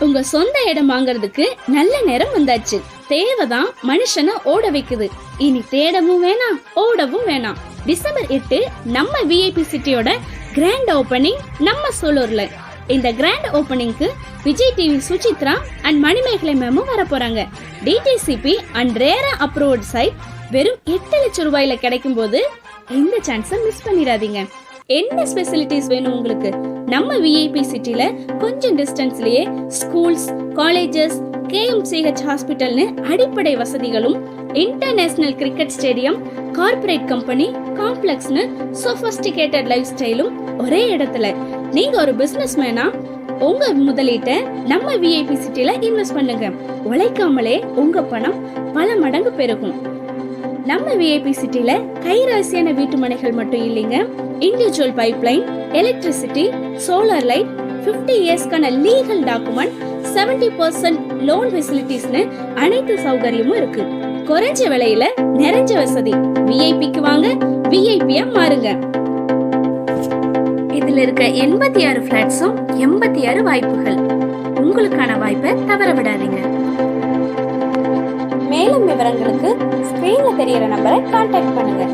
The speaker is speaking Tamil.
உங்க சொந்த இடம் வாங்குறதுக்கு நல்ல நேரம் வந்தாச்சு. தேவைதான் மனுஷனை ஓட வைக்குது. இனி தேடவும் வேணாம் ஓடவும் வேணாம். டிசம்பர் எட்டு நம்ம விஐபி சிட்டியோட கிராண்ட் ஓபனிங் நம்ம சூலூர்ல. இந்த கிராண்ட் ஓபனிங்க்கு விஜய் டிவி சுசித்ரா அண்ட் மணிமேகலை மேமும் வர போறாங்க. DTCP and RERA approved site வெறும் எட்டு லட்சம் ரூபாயில கிடைக்கும் போது இந்த சான்ஸை மிஸ் பண்ணிடாதீங்க. என்ன ஸ்பெசிலிட்டிஸ் வேணும் உங்களுக்கு? நம்ம விஐபி சிட்டில கொஞ்சம் டிஸ்டன்ஸ்லயே ஸ்கூல்ஸ் காலேஜஸ் கேஎம்சிஹெச் ஹாஸ்பிட்டல்னு அடிப்படை வசதிகளும் international cricket stadium corporate company காம்ப்ளெக்ஸ்னு sophisticated life ஸ்டைலும் ஒரே இடத்துல. நீங்க ஒரு பிசினஸ் மேனா உங்க முதலீட்டை நம்ம விஐபி சிட்டில இன்வெஸ்ட் பண்ணுங்க. உழைக்காமலே உங்க பணம் பல மடங்கு பெருகும். நம்ம விஐபி சிட்டில கைராசியான வீட்டு மனைகள் மட்டும் இல்லைங்க. Individual pipeline electricity solar light 50 இயர்ஸ்க்கான லீகல் டாக்குமெண்ட் 70% பர்சன்ட் லோன் ஃபெசிலிட்டிஸ்னு அனைத்து சௌகரியமும் இருக்கு. குறைஞ்ச விலையில நிறைஞ்ச வசதி. விஐபிக்கு வாங்க விஐபியா மாறுங்க. இதுல இருக்க எண்பத்தி ஆறு பிளாட்ஸும் எண்பத்தி ஆறு வாய்ப்புகள். உங்களுக்கான வாய்ப்பை தவற விடாதீங்க. மேலும் விவரங்களுக்கு தெரியற நம்பரை கான்டாக்ட் பண்ணுங்க.